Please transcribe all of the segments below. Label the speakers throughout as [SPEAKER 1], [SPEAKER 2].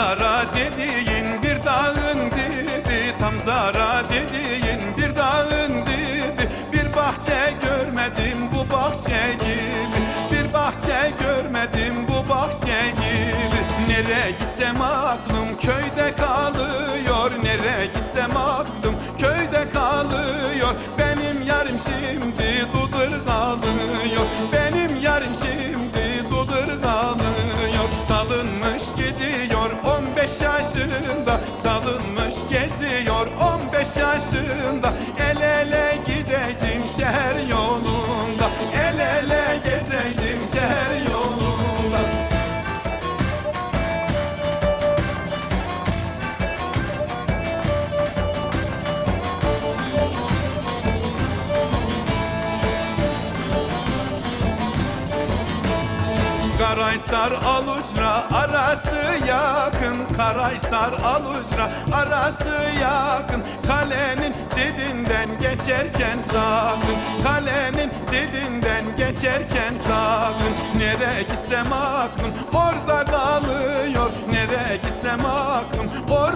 [SPEAKER 1] zara dediğin bir dağın dibi Tam zara dediğin bir dağın dibi. Bir bahçe görmedim bu bahçe gibi. Bir bahçe görmedim bu bahçe gibi. Nereye gitsem aklım köyde kalıyor. Nereye gitsem aklım köyde kalıyor. Benim yarım şimdi Salınmış gidiyor 15 yaşında. Salınmış geziyor 15 yaşında. El ele gideydim şehir yolunda Karaysar Alucra arası yakın. Karaysar Alucra arası yakın. Kalenin dibinden geçerken sakın. Kalenin dibinden geçerken sakın. Nereye gitsem aklım orada kalıyor. Nereye gitsem aklım orada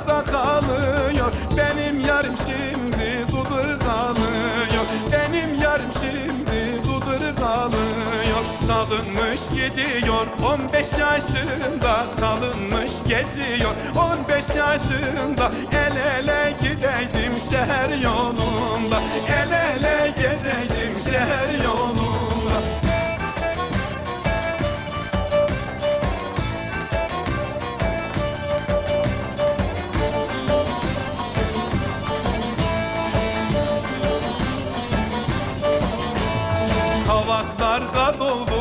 [SPEAKER 1] Salınmış gidiyor. 15 yaşında Salınmış geziyor. 15 yaşında El ele gideydim şehir yolunda. El ele gezeydim şehir yolunda. Kavaklar Norşun'a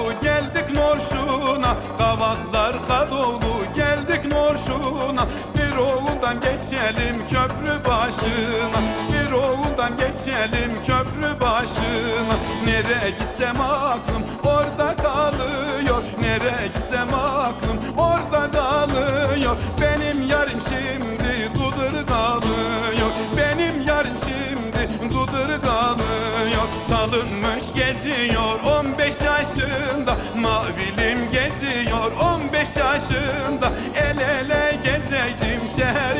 [SPEAKER 1] Kavaklar kadoldu geldik Norşun'a Bir oğuldan geçelim köprü başına. Bir oğuldan geçelim köprü başına. Nereye gitsem aklım orada kalıyor. Nereye gitsem aklım orada kalıyor. Benim yarım şimdi dudur kalıyor. Benim yarım şimdi dudur kalıyor Salınmış geziyor 15 yaşında. Mavilim geziyor 15 yaşında. El ele gezeydim şehir